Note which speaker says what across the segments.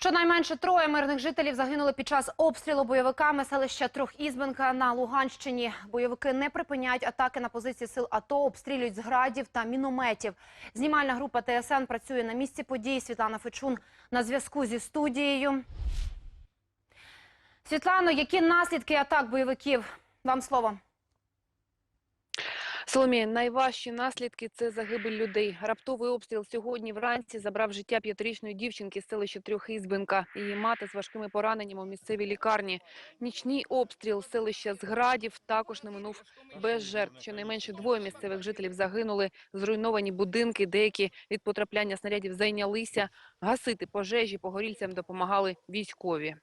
Speaker 1: Щонайменше троє мирних жителів загинули під час обстрілу бойовиками селища Трьохізбенка на Луганщині. Бойовики не припиняють атаки на позиції сил АТО, обстрілюють з градів та мінометів. Знімальна група ТСН працює на місці подій. Світлана Фечун на зв'язку зі студією. Світлано, які наслідки атак бойовиків? Вам слово.
Speaker 2: Соломія, найважчі наслідки це загибель людей. Раптовий обстріл сьогодні вранці забрав життя п'ятирічної дівчинки з селища Трьохізбенка. Її мати з важкими пораненнями у місцевій лікарні. Нічний обстріл селища Зградів також не минув без жертв. Щонайменше двоє місцевих жителів загинули. Зруйновані будинки, деякі від потрапляння снарядів зайнялися. Гасити пожежі погорільцям допомагали військові.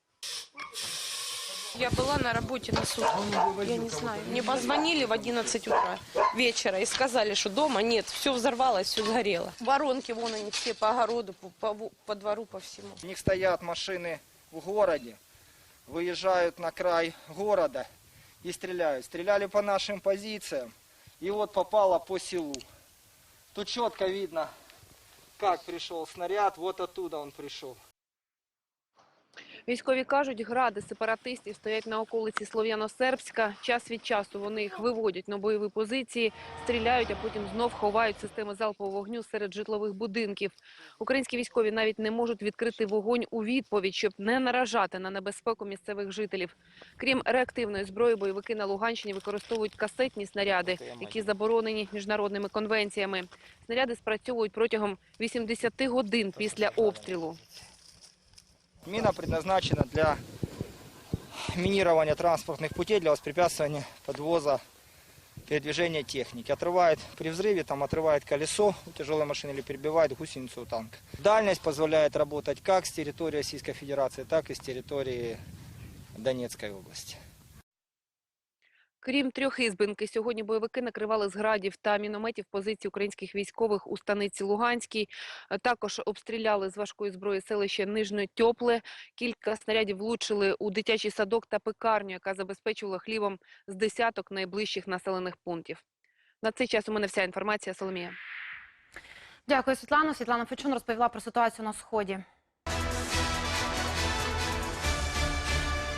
Speaker 3: Я была на работе на сутках, я не знаю. Мне позвонили в 11 утра вечера и сказали, что дома нет, все взорвалось, все сгорело. Воронки вон они все по огороду, по, по- по двору, по всему.
Speaker 4: У них стоят машины в городе, выезжают на край города и стреляют. Стреляли по нашим позициям, и вот попало по селу. Тут четко видно, как пришел снаряд, вот оттуда он пришел.
Speaker 2: Військові кажуть, гради сепаратистів стоять на околиці Слов'яно-Сербська. Час від часу вони їх виводять на бойові позиції, стріляють, а потім знов ховають системи залпового вогню серед житлових будинків. Українські військові навіть не можуть відкрити вогонь у відповідь, щоб не наражати на небезпеку місцевих жителів. Крім реактивної зброї, бойовики на Луганщині використовують касетні снаряди, які заборонені міжнародними конвенціями. Снаряди спрацьовують протягом 80 годин після обстрілу.
Speaker 4: Мина предназначена для минирования транспортных путей, для воспрепятствования подвоза передвижения техники. Отрывает при взрыве, там отрывает колесо у тяжелой машины или перебивает гусеницу у танка. Дальность позволяет работать как с территории Российской Федерации, так и с территории Донецкой области.
Speaker 2: Крім трьох ізбинки, сьогодні бойовики накривали з градів та мінометів позиції українських військових у станиці Луганській. Е, Також обстріляли з важкої зброї селище Нижне Тьопле. Кілька снарядів влучили у дитячий садок та пекарню, яка забезпечувала хлібом з десяток найближчих населених пунктів. На цей час у мене вся інформація. Соломія.
Speaker 1: Дякую, Світлано. Світлана Фечун розповіла про ситуацію на сході.